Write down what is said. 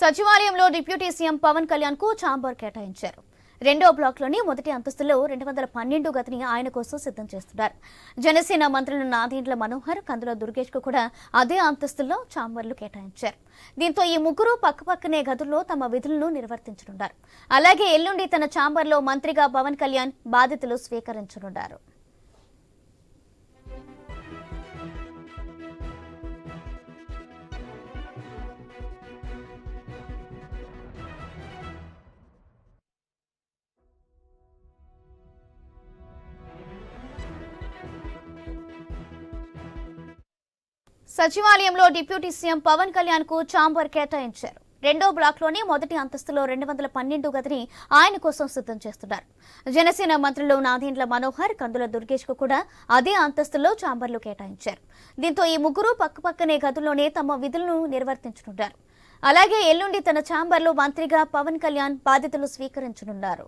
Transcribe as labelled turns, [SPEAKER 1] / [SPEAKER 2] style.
[SPEAKER 1] సచివాలయంలో deputy CM Pawan కళ్యాణ్కు chamber కేటాయించారు. రెండో బ్లాక్లోని మొదటి అంతస్తులో రెండు వందల పన్నెండు గతిని ఆయన కోసం సిద్ధం చేస్తున్నారు. జనసేన మంత్రులు నాదెండ్ల మనోహర్ కందుల దుర్గేష్కు కూడా అదే అంతస్తుల్లో చాంబర్లు కేటాయించారు. దీంతో ఈ ముగ్గురు పక్కపక్కనే గదుల్లో తమ విధులను నిర్వర్తించనున్నారు. అలాగే ఎల్లుండి తన చాంబర్లో మంత్రిగా పవన్ కళ్యాణ్ బాధ్యతలు స్వీకరించనున్నారు. సచివాలయంలో డిప్యూటీ సీఎం పవన్ కళ్యాణ్కు చాంబర్ కేటాయించారు. రెండో బ్లాక్లోని మొదటి అంతస్తులో రెండు వందల పన్నెండు గదిని ఆయన కోసం సిద్ధం చేస్తున్నారు. జనసేన మంత్రులు నాదేండ్ల మనోహర్ కందుల దుర్గేష్కు కూడా అదే అంతస్తులో చాంబర్లు కేటాయించారు. దీంతో ఈ ముగ్గురు పక్కపక్కనే గదుల్లోనే తమ విధులను నిర్వర్తించనున్నారు. అలాగే ఎల్లుండి తన చాంబర్లో మంత్రిగా పవన్ కళ్యాణ్ బాధ్యతలు స్వీకరించనున్నారు.